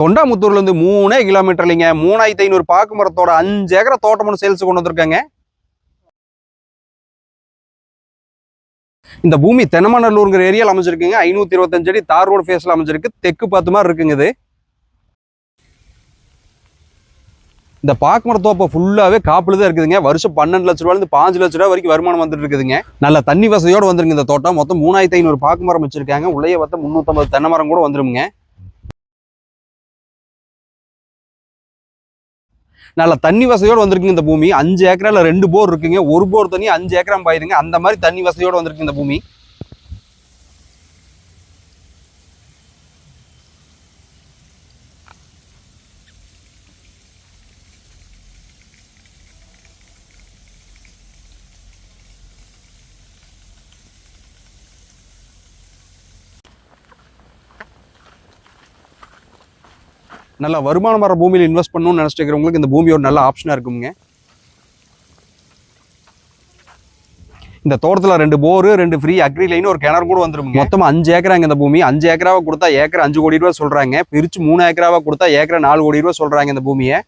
தொண்டாமுத்தூர்லேருந்து மூணே கிலோமீட்டர் இல்லைங்க. மூணாயிரத்தி ஐநூறு பாக்கு மரத்தோட அஞ்சு ஏக்கரை தோட்டம் ஒன்று சேல்ஸ் கொண்டு வந்திருக்காங்க. இந்த பூமி தென்னமநல்லூருங்கிற ஏரியாவில் அமைஞ்சிருக்குங்க. ஐநூற்றி இருபத்தஞ்சு அடி தார் ரோடு ஃபேஸில் அமைஞ்சிருக்கு. தெற்கு பார்த்து மாதிரி இருக்குங்க இது. இந்த பாக்கு மரத்தோப்பை ஃபுல்லாகவே காப்பில் தான் இருக்குதுங்க. வருஷம் பன்னெண்டு லட்ச ரூபாயிலிருந்து பாஞ்சு லட்ச ரூபா வரைக்கும் வருமானம் வந்துட்டு இருக்குதுங்க. நல்ல தண்ணி வசதியோடு வந்துருங்க இந்த தோட்டம். மொத்தம் மூணாயிரத்தி ஐநூறு பாக்கு மரம் வச்சிருக்காங்க. உள்ளே பார்த்தா முந்நூற்றம்பது தென்னை மரம் கூட வந்துருங்க நல்ல தண்ணி வசதியோடு வந்திருக்குங்க இந்த பூமி. அஞ்சு ஏக்கரால ரெண்டு போர் இருக்குங்க. ஒரு போர் தண்ணி அஞ்சு ஏக்கரம் பாயுதுங்க. அந்த மாதிரி தண்ணி வசதியோடு வந்திருக்கு இந்த பூமி. நல்ல வருமானம் வர பூமியில் இன்வெஸ்ட் பண்ணணும்னு நினச்சிட்டு இருக்கிறவங்களுக்கு இந்த பூமி ஒரு நல்ல ஆப்ஷனாக இருக்குங்க. இந்த தோட்டத்தில் ரெண்டு போரு ரெண்டு ஃப்ரீ அக்ரி லைன் ஒரு கிணறு கூட வந்துரும் மொத்தம் அஞ்சு ஏக்கராங்க இந்த பூமி. அஞ்சு ஏக்கராவை கொடுத்தா ஏக்கர் அஞ்சு கோடி ரூபா சொல்கிறாங்க பிரித்து மூணு ஏக்கராவை கொடுத்தா ஏக்கரை நாலு கோடி ரூபா சொல்கிறாங்க இந்த பூமியை.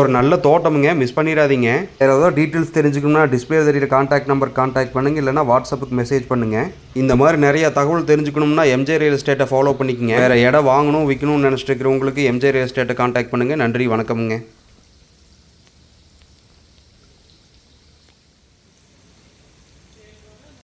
ஒரு நல்ல தோட்டமுங்க. மிஸ் பண்ணிடாதீங்க. வேறு ஏதாவது டீட்டெயில்ஸ் தெரிஞ்சுக்கணும்னா டிஸ்பிளே தெரியுற காண்டாக்ட் நம்பர் காண்டாக்ட் பண்ணுங்கள் இல்லைனா வாட்ஸ்அப்புக்கு மெசேஜ் பண்ணுங்கள் இந்த மாதிரி நிறைய தகவல் தெரிஞ்சுக்கணும்னா எம்ஜே ரியல் எஸ்டேட்டை ஃபாலோ பண்ணிக்கங்க. வேறு இடம் வாங்கணும் விற்கணும்னு நினச்சிட்டு இருக்கிறவங்களுக்கு எம்ஜே ரியல் எஸ்டேட்டை காண்டாக்ட் பண்ணுங்கள் நன்றி வணக்கமுங்க.